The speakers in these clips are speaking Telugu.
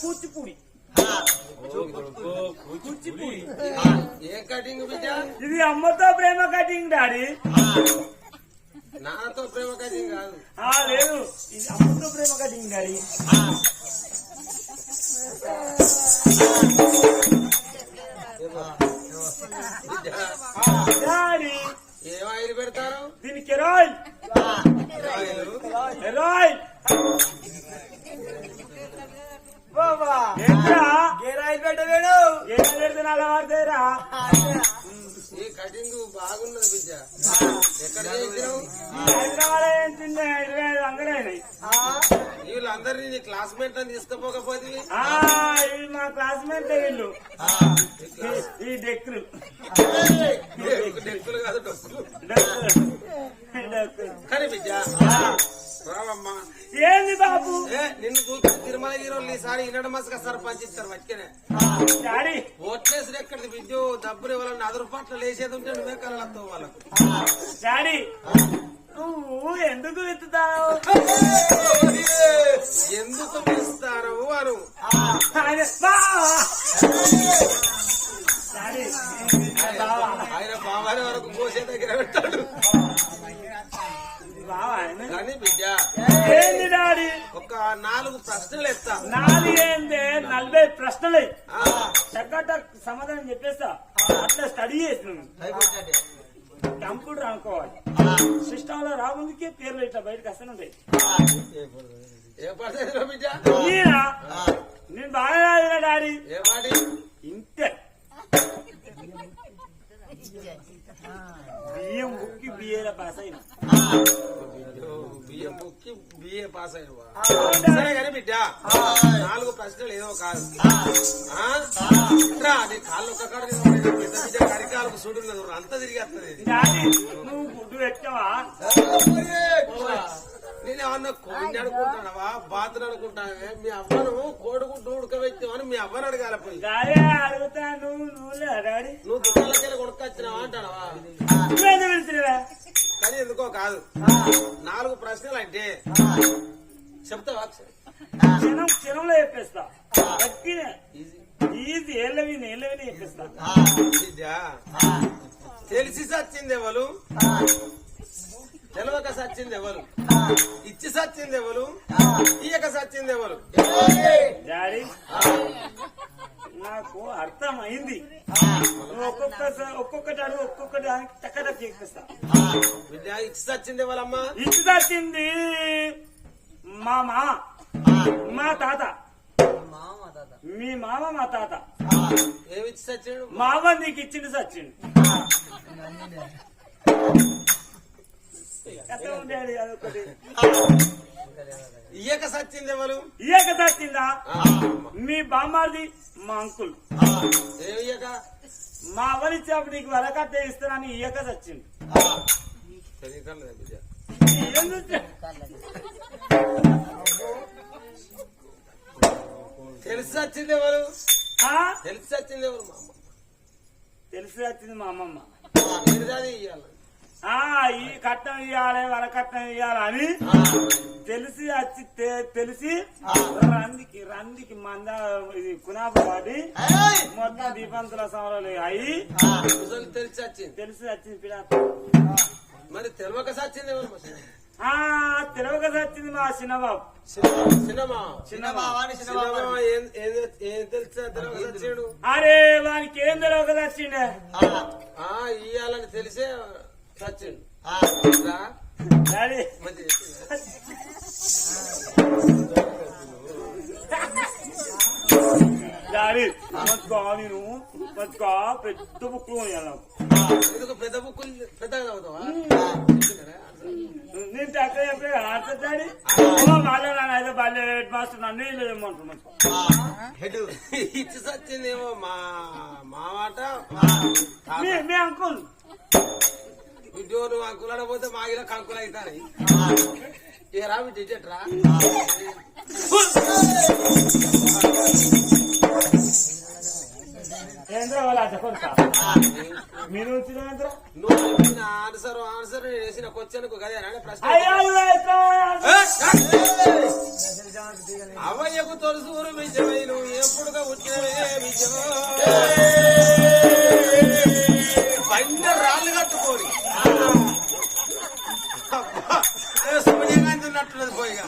Kuchipudi. Kuchipudi. ఏ కటింగ్ ఇది అమ్మతో ప్రేమ కటింగ్ డాడీ. నాతో ప్రేమ కటింగ్ కాదు. లేదు. ఇది అమ్మతో ప్రేమ కటింగ్ డాడీ. డాడీ. ఏం ఆయిల్ పెడతారు? దీనికి హెరాయిల్ ఆయిల్ ఏం పెడితే అలా వాడతారా ఈ కటింగ్ బాగున్నది బిడ్డ. ఎక్కడ హైదరాబాద్ ఏం తిన్నా ఇరవై ఐదు అంగడైనాయి వీళ్ళందరినీ నీ క్లాస్మేట్ అని తీసుకుపోకపోతే ఆ, ఇవి మా క్లాస్మేట్ వీళ్ళు. ఈ- డెక్కులు. డెక్కులు కాదు. డెక్కులు. కానీ బిడ్డ రావమ్మా. ఏంది బాబు? నిన్ను చూసి తిరుమల హీరోలు ఈసారి ఇన్నడ మసక సర్పంచ్ ఇస్తారు వచ్చనే డాడీ. ఓట్లేసిన ఎక్కడిది? బిడ్డు డబ్బులు ఇవ్వాలని అదరు పట్ల లేచేది ఉంటే నువ్వే కలలతో వాళ్ళకు. డాడీ. నువ్వు ఎందుకు విత్తుతావు ఎందుకు పిలుస్తారు అను ఆయన. బావా. డాడీ. బావా. ఆయన బాబారి వరకు కోసే దగ్గర పెట్టాడు. కానీ బిడ్డ. ఏంది డాడీ? ఒక నాలుగు ప్రశ్నలు ఎత్తా. నాది ఏంది? నలభై ప్రశ్నలు. ఆ, చక్కట సమాధానం చెప్పేస్తా. అట్లా స్టడీ చేసినాను కంప్యూటర్ అనుకోవాలి సిస్టమ్లో రాముందుకే పేర్లు ఇట్లా బయటకు బిడ్డ? ఈయన నేను బాగా రాదురా డాడీ. ఇంటర్. బియ్యం బుక్కి బిఏల పాస్ అయినా. బియ్యం బుక్కి బిఏ పాస్ అయినవా? సరే కానీ బిడ్డ నాలుగు ప్రశ్నలు ఏదో కాదు నీ కాళ్ళు ఒక్క కాడ కరికాలకు చూడున్నది అంతా తిరిగి వస్తుంది నువ్వు గుడ్డు పెట్టావా నేను ఏమన్నా కోడి అనుకుంటానవా బాతులు అనుకుంటానే మీ అవ్వను కోడిగుడ్డు ఉడకబెట్టావని మీ అవ్వను అడగాల పోయి. డాడీ అడుగుతా నువ్వు దుకాణాలకెళ్ళి కొనుక్కొచ్చినావా అంటానవా? కానీ ఎందుకో కాదు. నాలుగు ప్రశ్నలు అంటే చెప్తావా? క్షణం క్షణంలో చెప్పేస్తా. ఈజీ. ఏళ్ళవిని ఏళ్ళవిని చెప్పేస్తా? తెలిసి సచ్చింది ఎవరు? తెలవక సచ్చింది ఎవరు? ఇచ్చి సచ్చింది ఎవరు? ఇయ్యక సచ్చింది ఎవరు? నాకు అర్థమైంది. నువ్వు ఒక్కొక్క ఒక్కొక్కటి అడుగు ఒక్కొక్కటి చెప్పేస్తా బిడ్డ ఇచ్చి సచ్చింది ఎవరమ్మా? ఇచ్చి వచ్చింది మా మామ మా తాత. మామ తాత. మీ మామ మా తాత. ఏమి ఇచ్చి సచ్చాడు? మామ నీకు సచ్చింది ఉండేది అదొకటి ఇయ్యక సచ్చింది ఎవరు? ఇయ్యక సచ్చిందా? మీ బామ్మారిది మా అంకుల్. మా అవనిచ్చేప్పుడు నీకు వరకట్ట ఇస్తానని ఇయ్యక సచ్చింది. తెలిసి సచ్చింది ఎవరు? ఆ? తెలిసి సచ్చింది ఎవరు తెలిసి వచ్చింది మా అమ్మమ్మ. ఇయ్యాలి. ఈ కట్నం ఇవ్వాలి వరకట్నం ఇవ్వాలి అని తెలిసి వచ్చి తెలిసి రందికి రందికి మంద ఇది కునాబ వాడి మొత్తం దీపంతుల సమరాలు అయి ముసలి తెలిసి సచ్చింది తెలిసి వచ్చింది పిడ మరి తెలవక సచ్చింది తెలవక వచ్చింది మా చిన్నబాబు. సచ్చాడు? అరే వానికి ఏం తెలవక వచ్చిండే ఆ ఇయ్యాలని తెలిసే రా, డాడీ. డాడీ మంచిగా నేను. మంచిగా పెద్ద బుక్లు ఎందుకు పెద్ద బుక్కులు చదువుతావా? నేను చక్క చెప్పే ఆన్సర్ డాడీ. బాల్య నాన్న అయితే బాల్య హెడ్ మాస్టర్. నన్ను ఇల్లు తెమ్మంటున్నాను హెడ్. ఇచ్చి సచ్చిందేమో మా మా మాట. మీ మీ అంకుల్. ఉద్యోగులు అంకులడ పోతే మా ఇలా కంకులు అవుతాయి ఇక రా బిడ్డ ఇచ్చేట్రా ఏంద్ర వాళ్ళ అట్ట కొడుక? మీరు వచ్చిన నువ్వు ఆన్సర్ ఆన్సర్ నేను వేసిన క్వశ్చన్ కదే ప్రశ్న అవయ్యకు తొలసూరు విజయమై నువ్వు ఎప్పుడుగా వచ్చినవే విజయం రాళ్ళు కట్టుకోని. ఏ ఉన్నట్టున్నది పోయిగా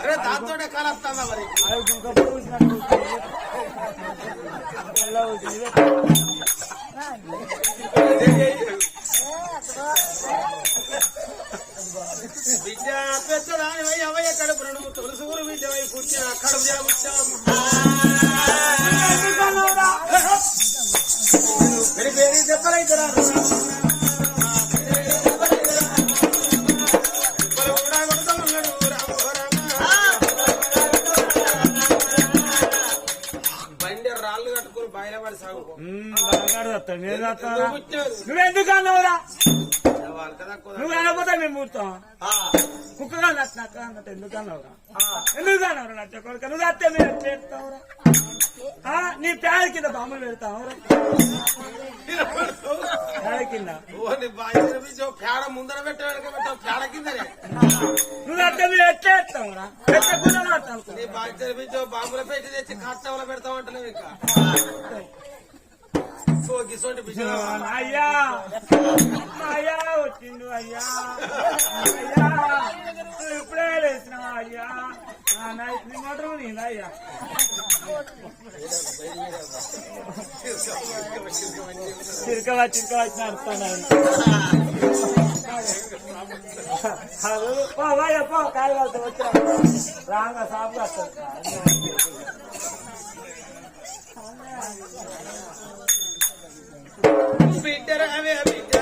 అరే దాంతోనే కాలస్తాందా మరి బిడ్డ పెద్దదానివై అవయ్య కడుపు రెండు తొలసూరు విజయమై కూర్చుని అక్కడ జాబుచ్చాం పేరు చెప్పరైతే బండి నచ్చ కొడుక నువ్వు అత్తే ఎడతావురా ఆ, నీ ప్యాడ్ కింద బొమ్మలు పెడతావురా ప్యాడ్ కింద. పేడ ముందర పెట్టావు పేడ కిందనే. నువ్వు అత్తే ఎట్లా ఎడతావురా పెట్టకుండా మాట్లాడుకో నీ పిలిచి ఓ బాంబుల పెట్టి తెచ్చి కట్టవల పెడతావు అంటలేవు ఇంకా. అయ్యా అయ్యా వచ్చిండు అయ్యా. అయ్యా ఇప్పుడే లేచినావా అయ్యా? ఆ, నైట్ నీ మాత్రం నీదా అయ్యా చిరకవా చిరక వచ్చి నడుస్తున్నాను పో వాయ్యా, పో కాలు కాలుతో వచ్చా రాంగా సాపు వస్తుంది బిడ్డ రావే బిడ్డ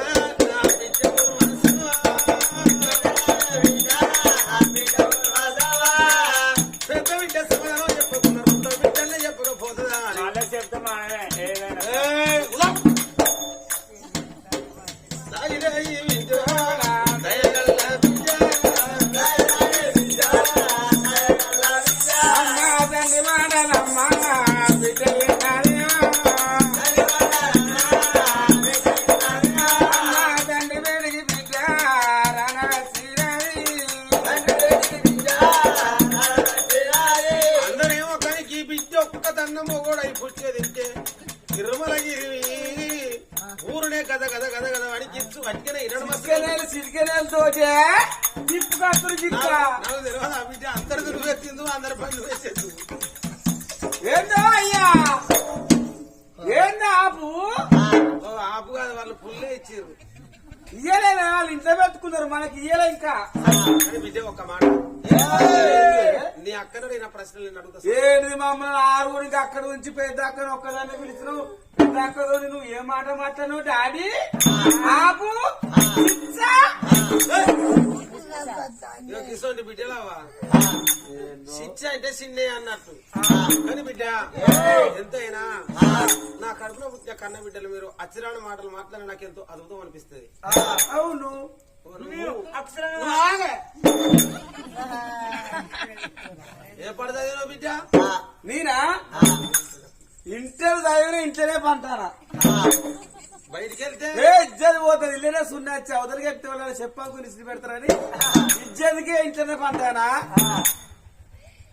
అక్కతో నువ్వు ఏ మాట మాట్లాడినావు డాడీ? ఆపు. కిసోటి బిడ్డలావా శిక్ష అంటే సిన్నే అన్నట్టు. కానీ బిడ్డ ఎంతైనా నా కడుపులో పుట్టిన కన్న బిడ్డలు మీరు అచ్చిరాని మాటలు మాట్లాడి నాకు ఎంతో అద్భుతం అనిపిస్తుంది. అవును. ఏ పడతావు బిడ్డ? నేనా? ఇంటర్ చదివిన ఇంటనే పంటానా? బయటికి వెళ్తే ఏ ఇజ్జత్ పోతుంది. ఇల్లేనే సున్నా వచ్చి. అవతలికి ఎక్కితే వాళ్ళని చెప్పాకు నిశ్చి పెడతారని. ఇజ్జత్కే ఇంటనే పంటానా?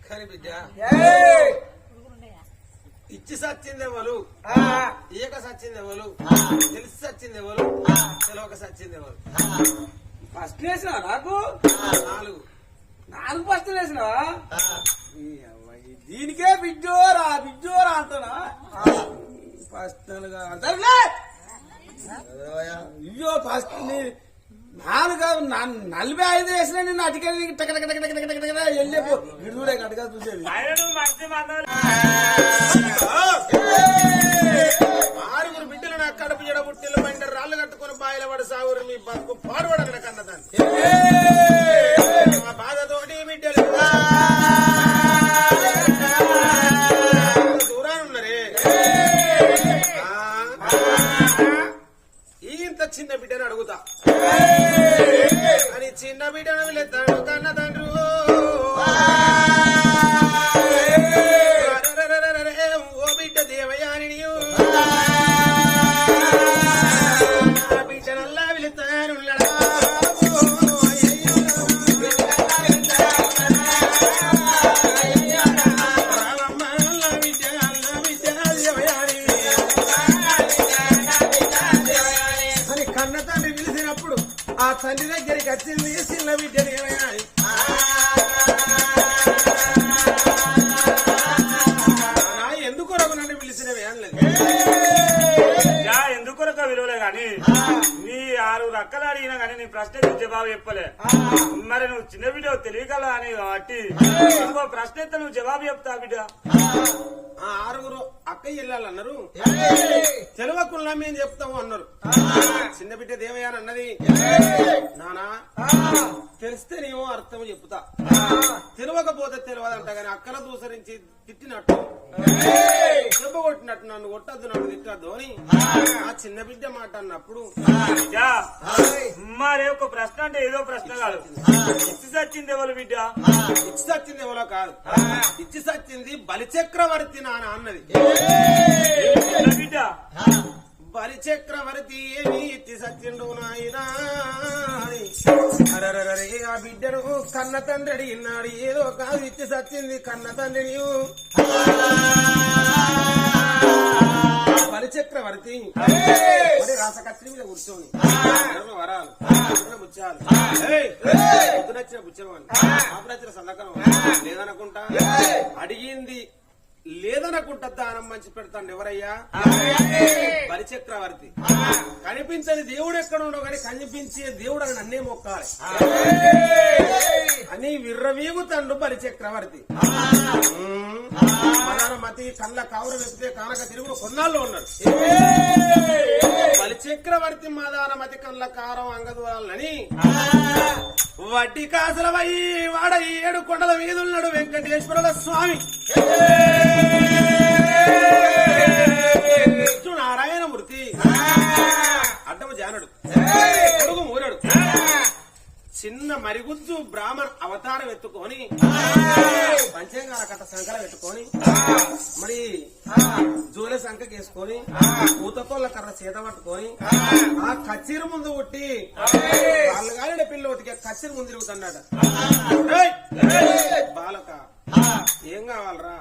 కానీ బిడ్డ! ఇచ్చి సచ్చింది ఎవరు? ఆ, ఈయక సచ్చింది ఎవరు? తెలిసి సచ్చింది ఎవరు? తెలవక సచ్చింది ఎవరు? ఫస్ట్ వేసినావా నాకు? నాలుగు. నాలుగు ఫస్ట్ వేసినావా? ఈ అవ్వ, దీనికే బిడ్డోరా సరేలే అయ్యో ఫస్ట్ నాలుగు నలభై ఐదు వేసిన నిన్ను అటుకెళ్ళి టక టక టక టక టక వెళ్ళిపో చూడే అటుగా చూసేది. ఆరుగురు బిడ్డలు నా కడుపు జడ బుట్టిలు బండి రాళ్ళు కట్టుకుని బాయిల పడి సాగురు మీ బతుకు పాడుపడగడ కన్నదాన్ని. బాధతోటి బిడ్డలు. అడుగుతా. అని చిన్న వెళ్తాడు కన్న తండ్రి. ఇంకో ప్రశ్న ఎత్తే నువ్వు జవాబు చెప్తా బిడ్డ. ఆ ఆరుగురు అక్క ఇల్లాలన్నారు తెలవకుండా మేము చెప్తాము అన్నారు. చిన్న బిడ్డ అన్నది. నానా? తెలిస్తే నేమో అర్థం చెప్తా తెలియకపోతే తెలియదంట కానీ అక్కల దూసరించి తిట్టినట్టు. దెబ్బ కొట్టినట్టు నన్ను కొట్టద్దు నన్ను తిట్టద్దు అని ఆ. చిన్న బిడ్డ మాట అన్నప్పుడు. మరి ఒక ప్రశ్న అంటే ఏదో ప్రశ్న కాదు. ఇచ్చి సచ్చింది. ఎవరు బిడ్డ? ఇచ్చి సచ్చింది ఎవరో కాదు. ఇచ్చి సచ్చింది బలిచక్రవర్తి నాన్న అన్నది. చిన్న బలి చక్రవర్తి ఏమి ఇచ్చి సత్యుండు నాయనా. ఆ బిడ్డను కన్న తండ్రి అడిగినాడు ఏదో కాదు ఇచ్చి సత్యింది కన్న తండ్రి బలిచక్రవర్తి రాసకత్రి మీద కూర్చోని. వరాలు. బుచ్చాలు ఏయ్, పొద్దునొచ్చిన సందకరం లేదనుకుంటా? అడిగింది. లేదనుకుంటా దానం మంచి పెడతాను ఎవరయ్యా? బలిచక్రవర్తి కనిపించని దేవుడు ఎక్కడ ఉండవు కానీ కనిపించే దేవుడు అని నన్నే మొక్కాలి. అని విర్రవీగుతండు బలిచక్రవర్తి మతి కళ్ళ కావుర వెప్పితే కానక తిరుగుడు కొన్నాళ్ళు ఉన్నాడు బలిచక్రవర్తి మదాన మతి కళ్ళ కారం అంగదువాలని వడ్డీ కాసులవై వాడ ఈ ఏడు కొండల మీద ఉన్నాడు వెంకటేశ్వరుల స్వామి. విష్ణు నారాయణమూర్తి అడ్డము జానడు. కొడుకు మూరడు. చిన్న మరిగుజ్జు బ్రాహ్మణ్ అవతారం ఎత్తుకొని పంచంగాల కట్ట సంకల పెట్టుకొని మరి జూల సంఖకి కేసుకొని పూతకోళ్ళ కర్ర చేత పట్టుకొని ఆ కచ్చీరు ముందు కొట్టి వాళ్ళు కాలిన పిల్ల ఒకటికి కచ్చీరు ముందు తిరుగుతున్నాడు. బాలక ఏం కావాలరా?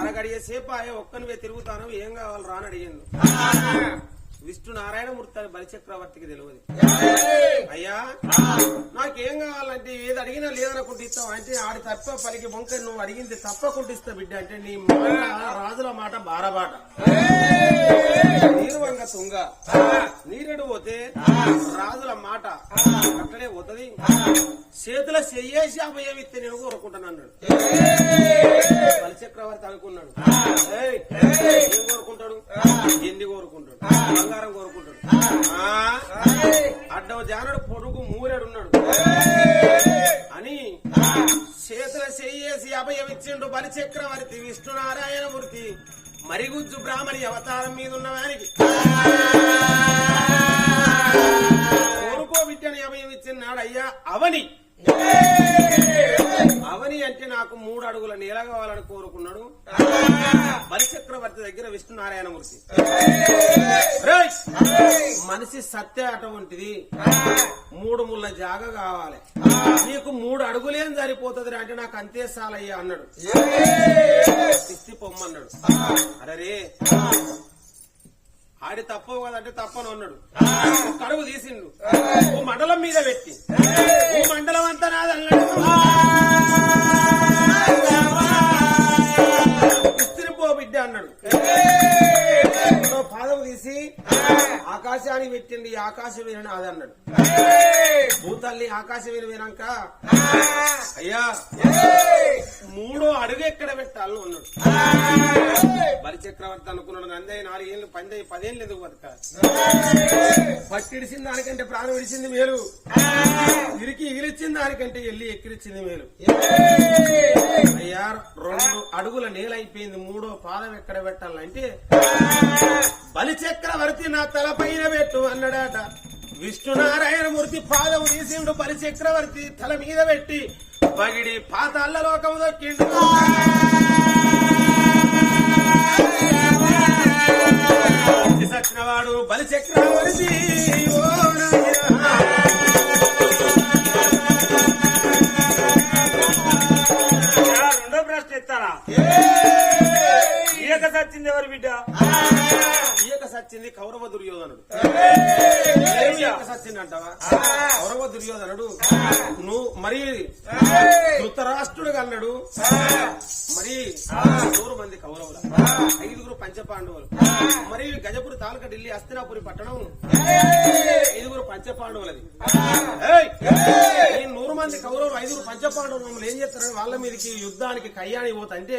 అరగడిగే సేపు ఆయే ఒక్కనివే తిరుగుతాను ఏం కావాలరా అని అడిగింది విష్ణు నారాయణమూర్తి అని బలిచక్రవర్తికి తెలియదు. అయ్యా నాకేం కావాలంటే ఏది అడిగినా లేదనుకుంటే ఇస్తావు. అంటే ఆడి తప్ప పలికి బొంక నువ్వు అడిగింది తప్పకుండా ఇస్తా బిడ్డ. అంటే నీ మాట రాజుల మాట బారబాట. నీరు వంగ తుంగ. నీరెడు పోతే రాజుల మాట అక్కడే పోతుంది. చేతుల చెయ్యేసి అభయం ఇస్తే నేను కోరుకుంటాను బలిచక్రవర్తి అనుకున్నాడు. ఏం కోరుకుంటాడు? ఎన్ని కోరుకుంటాడు? బంగారం కోరుకుంటాడు అడ్డవ జానడు పొడుగు మూరెడున్నాడు అని చేతుల చెయ్యేసి అభయం ఇచ్చిండు బలిచక్రవర్తి విష్ణునారాయణమూర్తి. మరిగుజ్జు బ్రాహ్మణి అవతారం మీద ఉన్న వానికి. కోరుకో బిడ్డని అభయం ఇచ్చినాడు అయ్యా అవని అవని అంటే నాకు మూడు అడుగుల నేల కావాలని కోరుకున్నాడు. బలిచక్రవర్తి దగ్గర విష్ణునారాయణమూర్తి రేయ్! మనిషి సత్య అటువంటిది. మూడు ముళ్ళ జాగ కావాలి. నీకు మూడు అడుగులేం సరిపోతుంది అంటే నాకు అంతే సాలయ్య అన్నాడు. ఇస్తి పొమ్మన్నాడు అరే ఆడి తప్పవు కదంటే తప్పను అన్నాడు. కడుగు తీసిండు. ఓ మండలం మీద పెట్టి. ఓ మండలం అంతా నాదన్నాడు బిడ్డ అన్నాడు. పాదం తీసి ఆకాశం ఆకాశానికి పెట్టింది ఆకాశం వేరని అది అన్నాడు. భూతల్లి ఆకాశం వేరు వేరాక అయ్యా మూడో అడుగు ఎక్కడ పెట్టాలని ఉన్నాడు. బలి చక్రవర్తి అనుకున్నాడు నందే నాలుగేళ్ళు పందే పదేళ్ళు ఎందుకు బతక పట్టిడిచిన దానికంటే ప్రాణం విడిచింది మేలు. ఇరికి ఇగిలిచ్చిన దానికంటే ఎల్లి ఎక్కిరిచ్చింది మేలు. అయ్యా రెండు అడుగుల నేలైపోయింది మూడో పాదం ఎక్కడ పెట్టాలంటే బలి చక్రవర్తి నా తల పైన పెట్టు అన్నాడట. విష్ణునారాయణ మూర్తి పాదం తీసిండు బలి చక్రవర్తి తల మీద పెట్టి పగిడి పాతాళ్ళ లోకం దొక్కిండు. సచ్చినవాడు బలి చక్రవర్తి ఓ రెండో ప్రశ్న ఎత్తారా ఈయక సచ్చింది ఎవరు బిడ్డ? సచ్చింది కౌరవ దుర్యోధనుడు. సచ్చింది అంటావా కౌరవ దుర్యోధనుడు. నువ్వు మరి ధృతరాష్ట్రుడు అన్నాడు. మరి నూరు మంది కౌరవులు. ఐదుగురు పంచపాండవులు. మరి గజపురి తాలూకా ఢిల్లీ హస్తినాపురి పట్టణం ఐదుగురు పంచపాండవులది. నూరు మంది కౌరవులు ఐదుగురు పంచపాండవులు మమ్మల్ని ఏం చేస్తారని వాళ్ళ మీదకి యుద్ధానికి కయ్యాని పోతంటే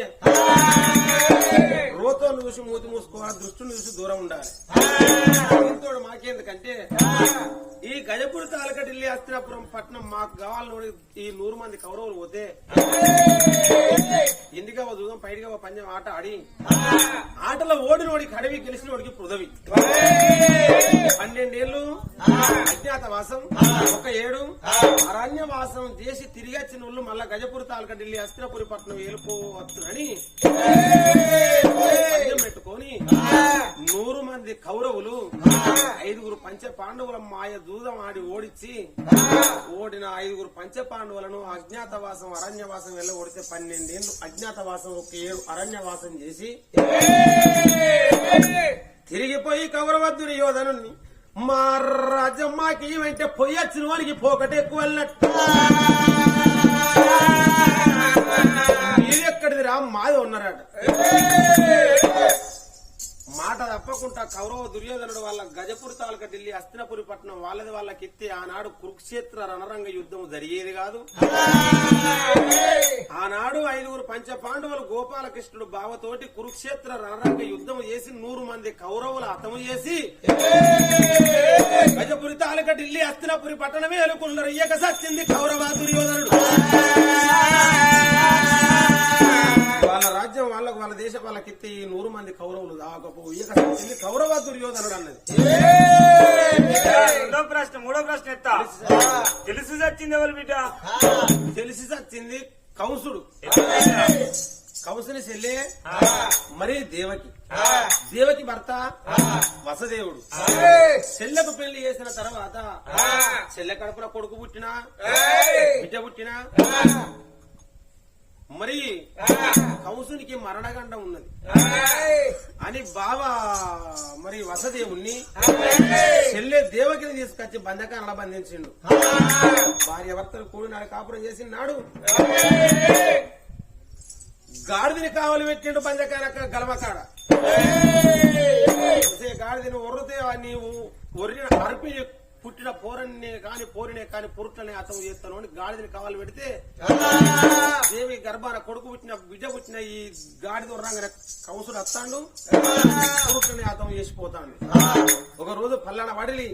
రోతోను చూసి మూతి మూసుకోవాలి దృష్టిని చూసి దూరం ఉండాలి. దీంతో మాకేందుకంటే ఈ గజపురి తాలూకా ఢిల్లీ హస్తినాపురం పట్టణం మాకు కావాలని ఈ నూరు మంది కౌరవులు పోతే ఎందుగా చూద్దాం పైడిగా పంచం ఆట ఆడి. ఆటలో ఓడినోడికి అడవి గెలిచిన వాడికి పృథవి పన్నెండేళ్ళు అజ్ఞాతవాసం ఒక ఏడు అరణ్యవాసం చేసి తిరిగి వచ్చిన వాళ్ళు మళ్ళా గజపురి తాలూకా ఢిల్లీ హస్తినపురి పట్టణం వెళ్ళిపోవచ్చునని పెట్టుకొని నూరు మంది కౌరవులు ఐదుగురు పంచ పాండవుల మాయ దూదం ఆడి ఓడించి ఓడిన ఐదుగురు పంచ పాండవులను అజ్ఞాతవాసం అరణ్యవాసం వెళ్ళ ఓడితే పన్నెండేళ్ళు అజ్ఞాతవాసం ఒక ఏడు అరణ్యవాసం చేసి తిరిగిపోయి కౌరవద్దుని యోధనుని మా రాజ్యం మాకి ఏమంటే పొయ్యొచ్చిన వానికి పోకట ఎక్కువ వెళ్ళినట్టు ఎక్కడిదిరా మాది ఉన్నారట. మాట తప్పకుండా కౌరవ దుర్యోధనుడు వాళ్ళ గజపురి తాలూకా ఢిల్లీ అస్తినపురి పట్టణం వాళ్ళది వాళ్ళకి ఎత్తి ఆనాడు కురుక్షేత్ర రణరంగ యుద్ధం జరిగేది కాదు. ఆనాడు ఐదుగురు పంచ పాండవులు గోపాలకృష్ణుడు బావతోటి కురుక్షేత్ర రణరంగ యుద్ధం చేసి నూరు మంది కౌరవులు హతము చేసి గజపురి తాలూకా ఢిల్లీ అస్తినపురి పట్టణమే అనుకున్నారు ఇయ్యక సచ్చింది కౌరవ దుర్యోధనుడు. కౌరవులు దాకపో ఇయ్యక సచ్చింది కౌరవ దుర్యోధనుడు అన్నది. రెండో ప్రశ్న మూడో ప్రశ్న ఎత్తా. తెలిసి సచ్చింది ఎవరు బిడ్డ? తెలిసి సచ్చింది కంసుడు. కంసుని చెల్లె మరి దేవకి? దేవకి భర్త? వసదేవుడు. చెల్లెకు పెళ్ళి చేసిన తర్వాత చెల్లె కడుపున కొడుకు పుట్టినా? బిడ్డ పుట్టినా? మరి కంసునికి మరణగండం ఉన్నది. అని బావ మరి వసదేవుణ్ణి చెల్లె దేవకిని తీసుకొచ్చి బంధకాలలో బంధించిండు. భార్య భర్తలు కూడినాడు కాపురం చేసినాడు. గాడిదని కావలి పెట్టిండు బంధకాల గలవకాడ ఒసే గాడిదని ఒర్రితే నీవు ఒర్రిన అర్పి పుట్టిన పోరన్నే కాని పోరినే కాని పురుట్లనే అర్థం చేస్తాను అని గాడిదని కావాలి పెడితే దేవి గర్భాన కొడుకు పుట్టిన బిడ్డ పుట్టిన ఈ గాడిద ఉర్రంగా కౌసుడు వస్తాడు పురుట్లనే అర్థం చేసిపోతాడు ఒక రోజు పల్లెన వడిలి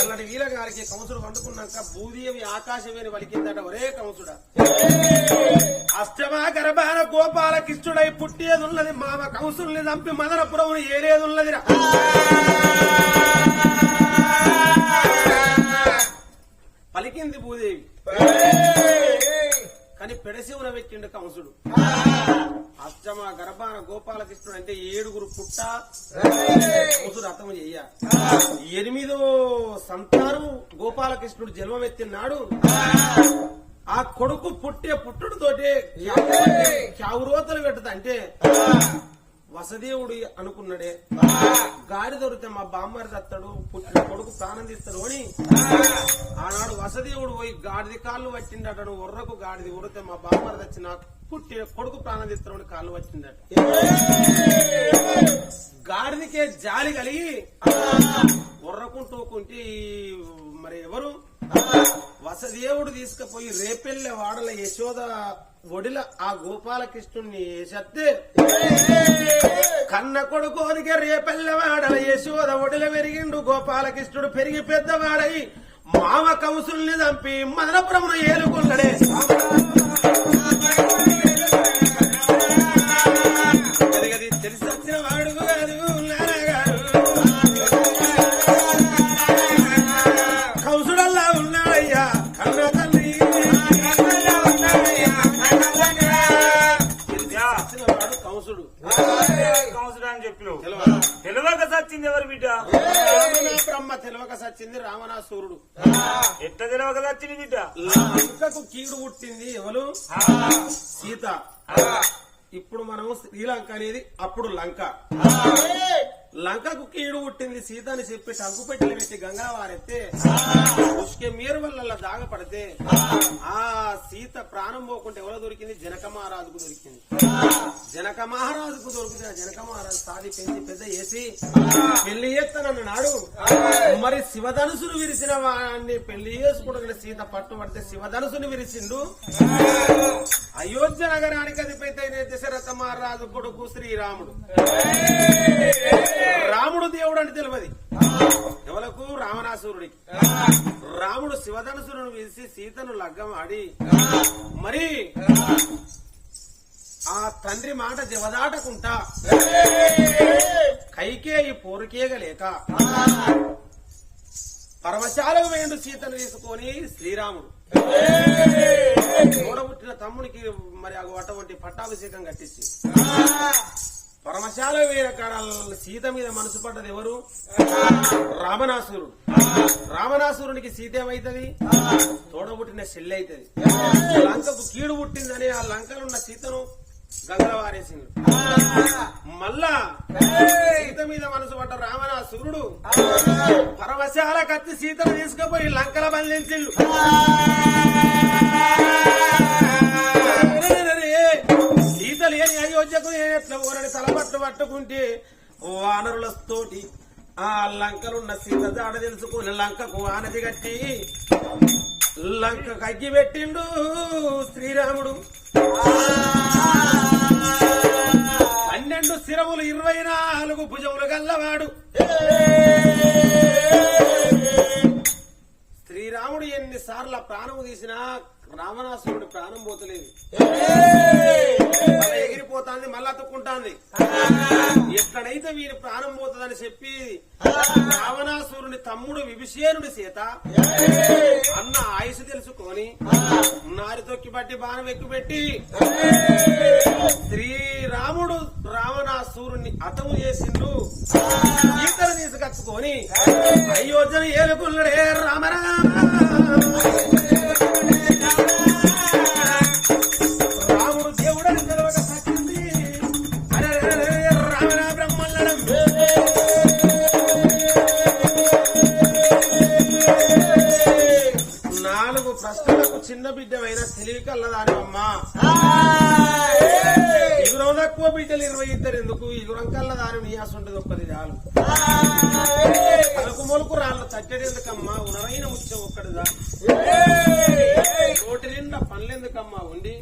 పల్లటి వీల గారికి కంసుడు వండుకున్నాక భూదేవి ఆకాశమేని వలికిందట ఒరే కంసుడా అష్టమా గర్భాన గోపాలకృష్ణుడై పుట్టేదున్నది మామ కంసుల్ని చంపి మదనపురం ఏరేదున్నదిరా పలికింది భూదేవి. కానీ పెడశివున పెట్టిండు కంసుడు. అష్టమ గర్భాన గోపాలకృష్ణుడు అంటే ఏడుగురు పుట్ట కంసుడు అర్థం చెయ్య. ఎనిమిదో సంతారు గోపాలకృష్ణుడు జన్మమెత్తినాడు ఆ కొడుకు పుట్టే పుట్టుడుతోటే చావురోతలు పెట్టదు అంటే వసదేవుడు అనుకున్నాడే. గాడి దొరికితే మా బామ్మరి దత్తడు పుట్టిన కొడుకు ప్రాణం తీస్తాడు అని. ఆనాడు వసదేవుడు పోయి గాడిది కాళ్ళు పట్టిండటడు ఉర్రకు గాడిది ఉరితే మా బామ్మరి తెచ్చి నా పుట్టి కొడుకు ప్రాణం తీస్తున్నాడు కాళ్ళు వచ్చిందట గాడిదికే జాలి కలిగి ఉర్రకుంటూ కుంటి మరి ఎవరు? వసదేవుడు తీసుకుపోయి రేపెల్లె వాడల యశోద ఒడిల ఆ గోపాలకృష్ణుని వేసేస్తే కన్న కొడుకోనికి రేపెల్లవాడల యశోద ఒడిల పెరిగిండు గోపాలకృష్ణుడు పెరిగి పెద్దవాడై మామ కంసుల్ని చంపి మదనపురమును ఏలుకున్నాడే. శ్రీలంక అనేది అప్పుడు లంక. లంకకు కీడు పుట్టింది సీత అని చెప్పి టంకు పెట్టిన పెట్టి గంగా వారెత్తే ఉష్కే మీరు వల్ల దాగపడితే ఆ సీత ప్రాణం పోకుంటే ఎవరో దొరికింది? జనక మహారాజుకు దొరికింది. జనక మహారాజుకు దొరికితే ఆ జనక మహారాజు సాది పెంచి పెద్ద చేసి పెళ్ళి చేస్తానన్నాడు. మరి శివధనుసును విరిసిన వాడిని పెళ్ళి చేసుకుంటున్న సీత పట్టుబడితే శివధనుసును విరిసిండు అయోధ్య నగరానికి అధిపతి అయిన దశరథ మహారాజు కొడుకు శ్రీరాముడు. రాముడు దేవుడు అని తెలియదు ఎవలకు? రావణాసురుడికి. రాముడు శివధనుసును వేసి సీతను లగ్గం ఆడి మరి ఆ తండ్రి మాట జవదాటకుంటా కైకేయి పోరుకేగలేక పరమశాలకు వేయండు సీతను తీసుకొని శ్రీరాముడు. చూడబుట్టిన తమ్మునికి మరి అటువంటి పట్టాభిషేకం కట్టించి. పరమశాల వేరే సీత మీద మనసు పడ్డది ఎవరు? రామనాసురుడు రామనాసురునికి సీత ఏమైతుంది? తోడబుట్టిన చెల్లి అవుతుంది లంకకు కీడు పుట్టిందని ఆ లంకలో ఉన్న సీతను గంగవారేసిండు మళ్ళా సీత మీద మనసు పడ్డ రామణాసురుడు పరమశాల కత్తి సీతను తీసుకుపోయి లంకల బంధించిండు. లేని అయోధ్యకు నేను ఎట్లా ఊరని తలపట్టు పట్టుకుంటే వానరులతోటి ఆ లంకలున్న సీత జాడ తెలుసుకుని లంకకు వానది కట్టి లంక కగ్గి పెట్టిండు శ్రీరాముడు. పన్నెండు శిరములు ఇరవై నాలుగు భుజములు గల్లవాడు. శ్రీరాముడు ఎన్నిసార్లు ప్రాణము తీసినా రావణాసురుడు ప్రాణం పోతలేదు. ఎగిరిపోతాంది మళ్ళా తొక్కుంటాంది. ఎక్కడైతే వీరి ప్రాణం పోతుందని చెప్పి రావణాసురుని తమ్ముడు విభీషణుడి చేత అన్న ఆయుష్ తెలుసుకొని నారి తొక్కి పట్టి బాణం ఎక్కుపెట్టి శ్రీరాముడు రావణాసురుణ్ణి అతము చేసిండు ఈతను తీసుకొచ్చుకొని అయోధ్యను ఏలుకున్నాడే రామరామ చిన్న బిడ్డమైన తెలివి కల్లదాని అమ్మా ఇగురం తక్కువ బిడ్డలు ఇరవై ఇద్దరు ఎందుకు? ఇగురం కల్ల దాని నీయాస ఉంటుంది ఒక్కది చాలు. పలుకు మొలుకు రాళ్ళు ఎందుకమ్మా? ఉనరైన ముత్యం ఒక్కడిదా నోటి నిండా పనులెందుకమ్మా ఉండి?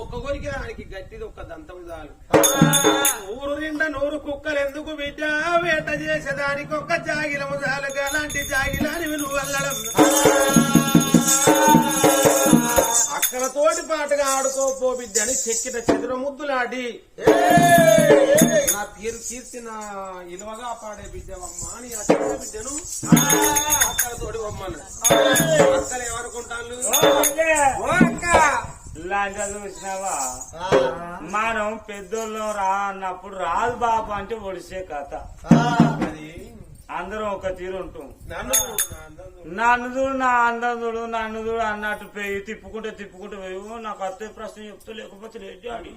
ఒక్క కొరికి దానికి గట్టిది ఒక్క దంతం చాలు. ఊరు నిండా నూరు కుక్కలు ఎందుకు బిడ్డ? వేట చేసేదానికి ఒక్క జాగిలము చాలుగా అలాంటి జాగిలాని నువ్వు వెళ్ళడం అక్కలతోటి పాటగా ఆడుకోపో బిడ్డ అని చెక్కిన చెదుర ముద్దులాడి నా తీరు కీర్తి నా ఇలువగా పాడే బిడ్డవమ్మా అని ఆ చిన్న బిడ్డను అక్కలతోటి బొమ్మను. అక్కలు ఏమనుకుంటాను లాంటి చూసినావా? మనం పెద్దోళ్ళం రా అన్నప్పుడు రాదు బాబు అంటే ఒడిసే కథ. అది అందరం ఒక తీరు ఉంటాం నన్ను నా చూడు నా అందం చూడు నన్ను చూడు అన్నట్టు పోయి తిప్పుకుంటే తిప్పుకుంటే పోయి ఓ, నాకు అత్తే ప్రశ్న చెప్తూ లేకపోతే లేదు డాడీ.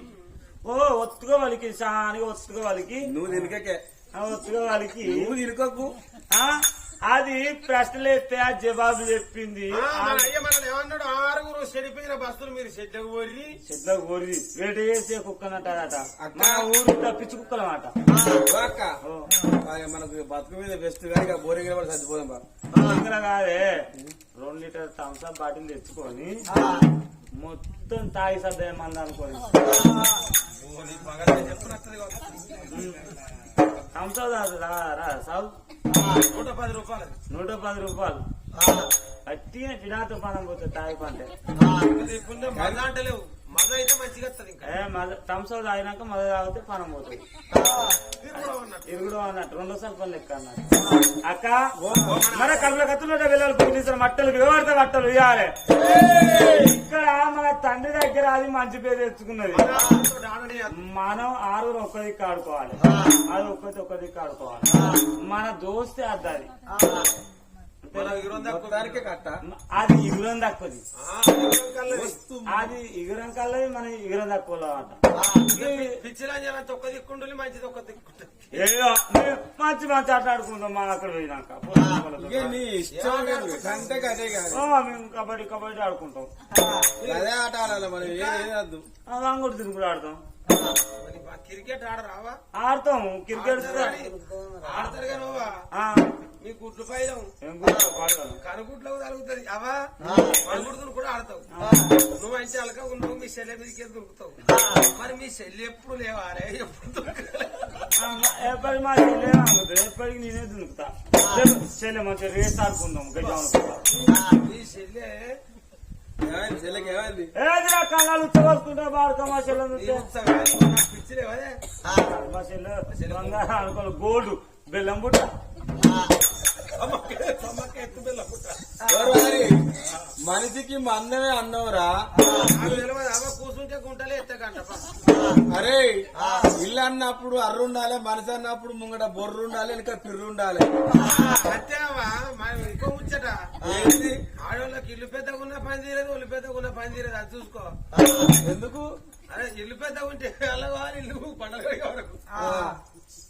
ఓ ఒత్తుగా వాళ్ళకి సానిగా ఒత్తుగా వాళ్ళకి నువ్వు ఒత్తుగా వాళ్ళకి నువ్వు తినుకోకు. ఆ, అది ప్రశ్నలు ఎత్తే ఆ జవాబు చెప్పింది. ఏమన్నాడు? ఆరుగురు చెడిపోయిన బస్సులు మీరు చెడ్డకు పోరి చెట్ల కోరి వేట చేసే కుక్కనంటాడట మన ఊరు తప్పించి కుక్కలమాట. మనకు బతుకు మీద బెస్ట్ కానీ బోరింగ్ కూడా సర్దిపోదాం బా. దగ్గర కాదే. రెండు లీటర్ థమ్స్అప్ బాటిల్ తెచ్చుకొని మొత్తం తాగి సర్దేయమంది అనుకోని. నూట పది రూపాయలు. నూట పది రూపాయలు. అట్టిగా పినాతో పనం పోతుంది తాగి పంటే మజ మజ మద థమ్స్అప్ తాగినాక మద తాగితే పనం పోతుంది. ఇరుగుడు అన్నట్టు రెండో సర్పల్ లెక్క అన్నట్టు అక్క మన కళ్ళ కత్తులుంటే వెళ్ళాలి పోలీసులు మట్టలు వివరితే మట్టలు ఇవ్వాలి ఇక్కడ మన తండ్రి దగ్గర అది మంచి పేరు తెచ్చుకున్నది. మనం ఆరుగురు ఒక్క దిక్కు ఆడుకోవాలి. అది ఒక్కటి ఒక్క దిక్కు ఆడుకోవాలి. మన దోస్తే అద్దది కట్ట అది ఇగురం తక్కువది కల్లది. అది ఇగురం కల్లది మన ఇగురం తక్కువ అంట. పిచ్చిలంజన తొక్క దిక్కుంటుంది మంచిది ఒక్క దిక్కుంటుంది ఏదో మేము మంచి మంచి ఆట ఆడుకుంటాం మా అక్కడ పోయినాక. మేము కబడ్డీ కబడ్డీ ఆడుకుంటాం. అదే ఆట ఆడాలి మనం ఏది ఆ, వాంగుడు తిరుగుడు ఆడతాం. క్రికెట్ ఆడరావా ఆడతాం క్రికెట్ ఆడతారు ఆ, మీ గుడ్లు పైలం. కనుగుడ్లకు తగులుతుంది. అవా కనుగుడ్లు కూడా ఆడతావు. నువ్వు అంటే అలక ఉన్నావు మీ చెల్లె మీదకే దొరుకుతావు. మరి మీ చెల్లి ఎప్పుడు లేవారే ఎప్పుడు? ఆ, మా- చెల్లె ఎప్పటికి నేనే దునుకుతా చెల్లె మంచిగా రేస్ ఆడుకుందాం గడ్డి మీ చెల్లె ఏదిరా కళ్ళాలు ఉచ్చబోసుకుంటా బాడుకో మా చెల్లె నీ చూస్తే. ఉత్సవం నాకు పిచ్చిలేవదే మా చెల్లె. బంగారం అనుకోవాలి గోల్డ్ బెల్లం బుట్ట మనిషికి మందమే అన్నవరా? కూర్చుంటే గుంటలే అరే ఇల్లు అన్నప్పుడు అర్రు ఉండాలి మనిషి అన్నప్పుడు ముంగట బొర్రు ఉండాలి వెనక పిర్రు ఉండాలి ఇంకో ముచ్చట? ఆడవాళ్ళకి ఇల్లు పెద్దగా ఉన్న పని తీరదు ఒళ్ళు పెద్దగా ఉన్న పని తీరదు అది చూసుకో ఎందుకు? అరే ఇల్లు పెద్దగా ఉంటే వెళ్ళవా ఇల్లు పండగ వరకు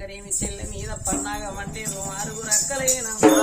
చెప్పిందని కనుక నీ మీద పన్నాగమంటే ఆరుగురు అక్కలేనమ్మా